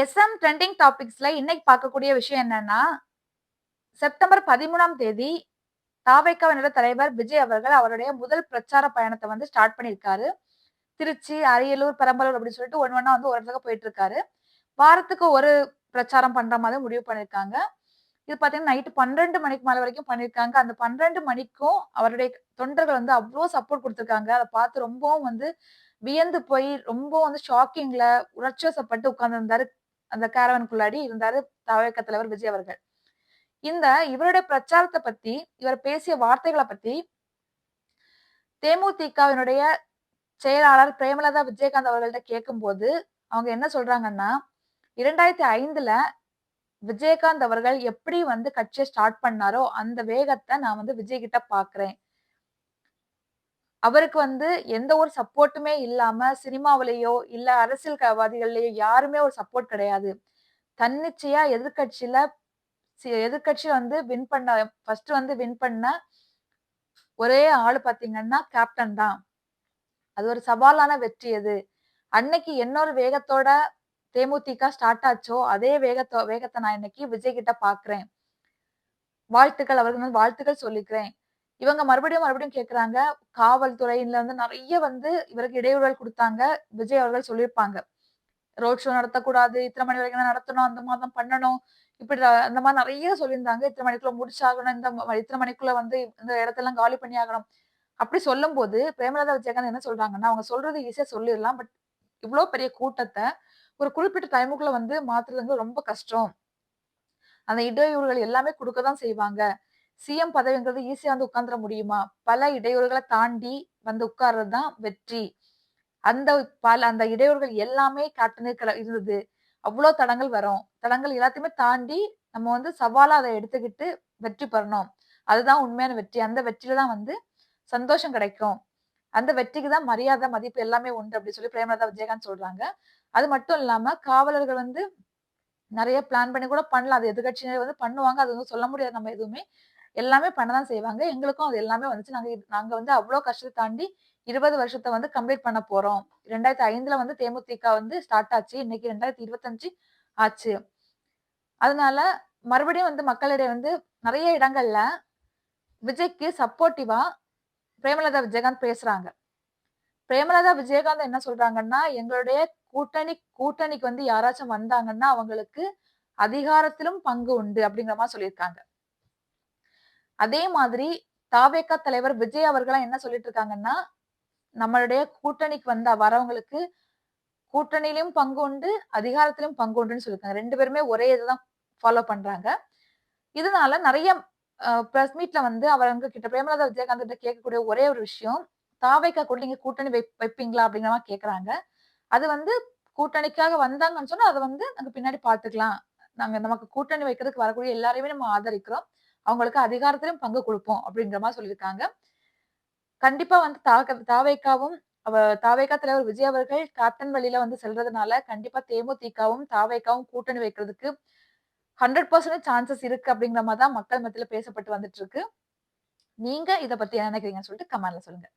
SM trending டாபிக்ஸ்ல இன்னைக்கு பார்க்கக்கூடிய விஷயம் என்னன்னா செப்டம்பர் பதிமூணாம் தேதி தாவைக்காவினோட தலைவர் விஜய் அவர்கள் அவருடைய முதல் பிரச்சார பயணத்தை வந்து ஸ்டார்ட் பண்ணியிருக்காரு. திருச்சி அரியலூர் பெரம்பலூர் அப்படின்னு சொல்லிட்டு ஒன்று ஒன்றா வந்து ஒரு இடத்துக்கு போயிட்டு இருக்காரு வாரத்துக்கு ஒரு பிரச்சாரம் பண்ற மாதிரி முடிவு பண்ணியிருக்காங்க. இது பார்த்தீங்கன்னா நைட்டு பன்னெண்டு மணிக்கு மேலே வரைக்கும் பண்ணியிருக்காங்க. அந்த பன்னெண்டு மணிக்கும் அவருடைய தொண்டர்கள் வந்து அவ்வளோ சப்போர்ட் கொடுத்துருக்காங்க. அதை பார்த்து ரொம்பவும் வந்து வியந்து போய் ரொம்ப வந்து ஷாக்கிங்ல உணர்ச்சிவசப்பட்டு உட்கார்ந்துருந்தாரு அந்த கேரவனுக்குள்ளாடி இருந்தாரு தவக தலைவர் விஜய் அவர்கள். இந்த இவருடைய பிரச்சாரத்தை பத்தி இவர் பேசிய வார்த்தைகளை பத்தி தேமுதிகவினுடைய செயலாளர் பிரேமலதா விஜயகாந்த் அவர்கள்ட்ட கேட்கும்போது அவங்க என்ன சொல்றாங்கன்னா இரண்டாயிரத்தி ஐந்துல விஜயகாந்த் அவர்கள் எப்படி வந்து கட்சியை ஸ்டார்ட் பண்ணாரோ அந்த வேகத்தை நான் வந்து விஜய் கிட்ட பாக்குறேன். அவருக்கு வந்து எந்த ஒரு சப்போர்ட்டுமே இல்லாம சினிமாவிலேயோ இல்ல அரசியல்வாதிகள்லயோ யாருமே ஒரு சப்போர்ட் கிடையாது. தன்னிச்சையா எதிர்கட்சியில எதிர்கட்சி வந்து வின் பண்ண ஃபர்ஸ்ட் வந்து வின் பண்ண ஒரே ஆள் பாத்தீங்கன்னா கேப்டன் தான். அது ஒரு சவாலான வெற்றி அது. அன்னைக்கு என்னொரு வேகத்தோட தேமுதிக ஸ்டார்ட் ஆச்சோ அதே வேகத்தோ வேகத்தை நான் இன்னைக்கு விஜய் கிட்ட பாக்குறேன். வாழ்த்துக்கள் அவர்கள் வாழ்த்துக்கள் சொல்லிக்கிறேன். இவங்க மறுபடியும் மறுபடியும் கேட்கறாங்க காவல்துறையில வந்து நிறைய வந்து இவருக்கு இடையூறுகள் கொடுத்தாங்க. விஜய் அவர்கள் சொல்லியிருப்பாங்க. ரோட் ஷோ நடத்தக்கூடாது. இத்தனை மணி வரைக்கும் தான் நடத்தணும். அந்த மாதிரி தான் பண்ணணும். இப்படி அந்த மாதிரி நிறைய சொல்லியிருந்தாங்க. இத்தனை மணிக்குள்ள முடிச்சாகணும். இந்த இத்தனை மணிக்குள்ள வந்து இந்த இடத்தெல்லாம் காலி பண்ணி ஆகணும் அப்படி சொல்லும் போது பிரேமலதா விஜயகாந்த் என்ன சொல்றாங்கன்னா அவங்க சொல்றது ஈஸியா சொல்லிடலாம். பட் இவ்வளவு பெரிய கூட்டத்தை ஒரு குறிப்பிட்ட டைமுக்குள்ள வந்து மாத்துறதுங்க ரொம்ப கஷ்டம். அந்த இடையூறுகள் எல்லாமே கொடுக்கதான் செய்வாங்க. சிஎம் பதவிங்கிறது ஈஸியா வந்து உட்காந்துட முடியுமா? பல இடையூறுகளை தாண்டி வந்து உட்கார்றது தான் வெற்றி. அந்த பல அந்த இடையூறுகள் எல்லாமே காட்டுனுக்கள் இருந்தது. அவ்வளோ தடங்கள் வரும். தடங்கள் எல்லாத்தையுமே தாண்டி நம்ம வந்து சவாலா அதை எடுத்துக்கிட்டு வெற்றி பெறணும். அதுதான் உண்மையான வெற்றி. அந்த வெற்றியில தான் வந்து சந்தோஷம் கிடைக்கும். அந்த வெற்றிக்கு தான் மரியாதை மதிப்பு எல்லாமே உண்டு அப்படின்னு சொல்லி பிரேமலதா விஜயகாந்த் சொல்றாங்க. அது மட்டும் இல்லாம காவலர்கள் வந்து நிறைய பிளான் பண்ணி கூட பண்ணலாம். அது எதிர்கட்சியினர் வந்து பண்ணுவாங்க. அது வந்து சொல்ல முடியாது நம்ம எதுவுமே. எல்லாமே பண்ணதான் செய்வாங்க. எங்களுக்கும் அது எல்லாமே வந்துச்சு. நாங்க நாங்க வந்து அவ்வளோ கஷ்டத்தை தாண்டி இருபது வருஷத்தை வந்து கம்ப்ளீட் பண்ண போறோம். ரெண்டாயிரத்தி ஐந்துல வந்து தேமுதிக வந்து ஸ்டார்ட் ஆச்சு. இன்னைக்கு ரெண்டாயிரத்தி இருபத்தஞ்சு ஆச்சு. அதனால மறுபடியும் வந்து மக்களிடையே வந்து நிறைய இடங்கள்ல விஜய்க்கு சப்போர்ட்டிவா பிரேமலதா விஜயகாந்த் பேசுறாங்க. பிரேமலதா விஜயகாந்த் என்ன சொல்றாங்கன்னா எங்களுடைய கூட்டணி கூட்டணிக்கு வந்து யாராச்சும் வந்தாங்கன்னா அவங்களுக்கு அதிகாரத்திலும் பங்கு உண்டு அப்படிங்கிற மாதிரி சொல்லியிருக்காங்க. அதே மாதிரி தாவேக்கா தலைவர் விஜய் அவர்களாம் என்ன சொல்லிட்டு இருக்காங்கன்னா நம்மளுடைய கூட்டணிக்கு வந்த வரவங்களுக்கு கூட்டணியிலும் பங்கு உண்டு அதிகாரத்திலும் பங்கு உண்டுன்னு சொல்லியிருக்காங்க. ரெண்டு பேருமே ஒரே இதுதான் ஃபாலோ பண்றாங்க. இதனால நிறைய பிரஸ் மீட்ல வந்து அவங்க கிட்ட பிரேமலதா விஜயகாந்த் கிட்ட கேட்கக்கூடிய ஒரே ஒரு விஷயம் தாவைக்கா கூட நீங்க கூட்டணி வை வைப்பீங்களா அப்படிங்கிற மாதிரி கேக்குறாங்க அது வந்து கூட்டணிக்காக வந்தாங்கன்னு சொன்னா அதை வந்து நாங்க பின்னாடி பாத்துக்கலாம் நாங்க நமக்கு கூட்டணி வைக்கிறதுக்கு வரக்கூடிய எல்லாரையுமே நம்ம ஆதரிக்கிறோம். அவங்களுக்கு அதிகாரத்திலும் பங்கு கொடுப்போம் அப்படிங்கிற மாதிரி சொல்லியிருக்காங்க. கண்டிப்பா வந்து தாக்க தாவைக்காவும் அவ தாவைக்கா தலைவர் விஜய் அவர்கள் கேப்டன் வழியில வந்து செல்றதுனால கண்டிப்பா தேமுதிகவும் தாவைக்காவும் கூட்டணி வைக்கிறதுக்கு ஹண்ட்ரட் பர்சன்ட் சான்சஸ் இருக்கு அப்படிங்கிற மாதிரி தான் மக்கள் மத்தியில பேசப்பட்டு வந்துட்டு இருக்கு. நீங்க இதை பத்தி என்ன நினைக்கிறீங்கன்னு சொல்லிட்டு கமெண்ட்ல சொல்லுங்க.